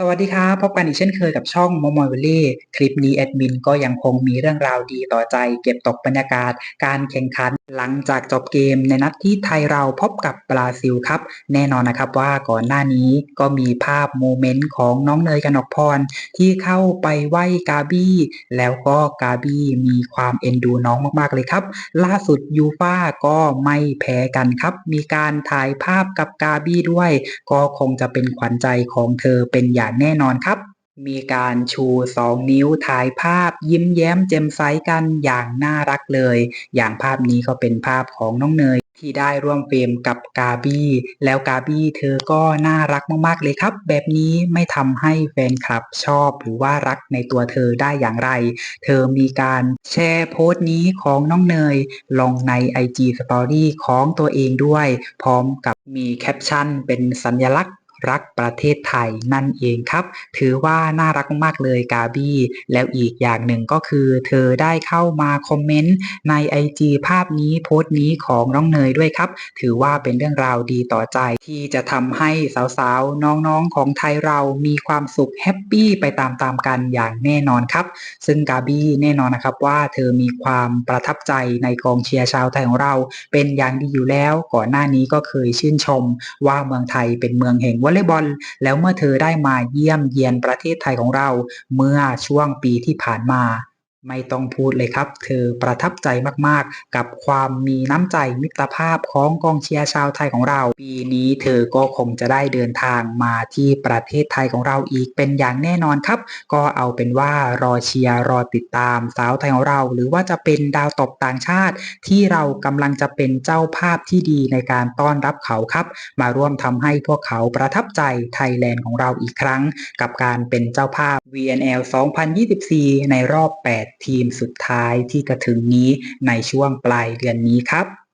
สวัสดีครับพบกันอีกเช่นเคยกับช่องมโมวิลลี่คลิปนี้แอดมินก็ยังคงมีเรื่องราวดีต่อใจ เก็บตกบรรยากาศ การแข่งขัน หลังจากจบเกมในนัดที่ไทยเราพบกับบราซิลครับ แน่นอนนะครับว่าก่อนหน้านี้ก็มีภาพโมเมนต์ของน้องเนยกนกพร ที่เข้าไปไหว้กาบี้ แล้วก็กาบี้มีความเอ็นดูน้องมากๆเลยครับ ล่าสุดยูฟ่าก็ไม่แพ้กันครับ มีการถ่ายภาพกับกาบี้ด้วย ก็คงจะเป็นขวัญใจของเธอเป็นอย่างแน่นอนครับ มีการชู2นิ้วถ่ายภาพยิ้มแย้มแจ่มใสกันอย่างน่ารักเลย อย่างภาพนี้ก็เป็นภาพของน้องเนยที่ได้ร่วมเฟรมกับกาบี้ แล้วกาบี้เธอก็น่ารักมากๆเลยครับ แบบนี้ไม่ทำให้แฟนคลับชอบหรือว่ารักในตัวเธอได้อย่างไร เธอมีการแชร์โพสต์นี้ของน้องเนย ลงใน IG Story ของตัวเองด้วย พร้อมกับมีแคปชั่นเป็นสัญลักษณ์ รักประเทศไทยนั่นเองครับ ถือว่าน่ารักมากเลยกาบี้ แล้วอีกอย่างหนึ่งก็คือ เธอได้เข้ามาคอมเมนต์ใน IG ภาพนี้โพสต์นี้ของน้องเนยด้วยครับ ถือว่าเป็นเรื่องราวดีต่อใจที่จะทำให้สาวๆ น้องๆของไทยเรามีความสุขแฮปปี้ไปตามๆกันอย่างแน่นอนครับ ซึ่งกาบี้แน่นอนนะครับว่าเธอมีความประทับใจในกองเชียร์ชาวไทยของเรา เป็นอย่างดีอยู่แล้วก่อนหน้านี้ก็เคยชื่นชมว่าเมืองไทยเป็นเมืองแห่งวอลเลย์บอล แล้วเมื่อเธอได้มาเยี่ยมเยียนประเทศไทยของเรา เมื่อช่วงปีที่ผ่านมา ไม่ต้องพูดเลยครับ เธอประทับใจมากๆ กับความมีน้ำใจมิตรภาพของกองเชียร์ชาวไทยของเรา ปีนี้เธอก็คงจะได้เดินทางมาที่ประเทศไทยของเราอีกเป็นอย่างแน่นอนครับ ก็เอาเป็นว่ารอเชียร์รอติดตามสาวไทยของเรา หรือว่าจะเป็นดาวตบต่างชาติ ที่เรากำลังจะเป็นเจ้าภาพที่ดีในการต้อนรับเขาครับ มาร่วมทำให้พวกเขาประทับใจไทยแลนด์ของเราอีกครั้ง กับการเป็นเจ้าภาพ VNL 2024 ในรอบ 8ทีมสุดท้ายที่จะถึงนี้ในช่วงปลายเดือนนี้ครับ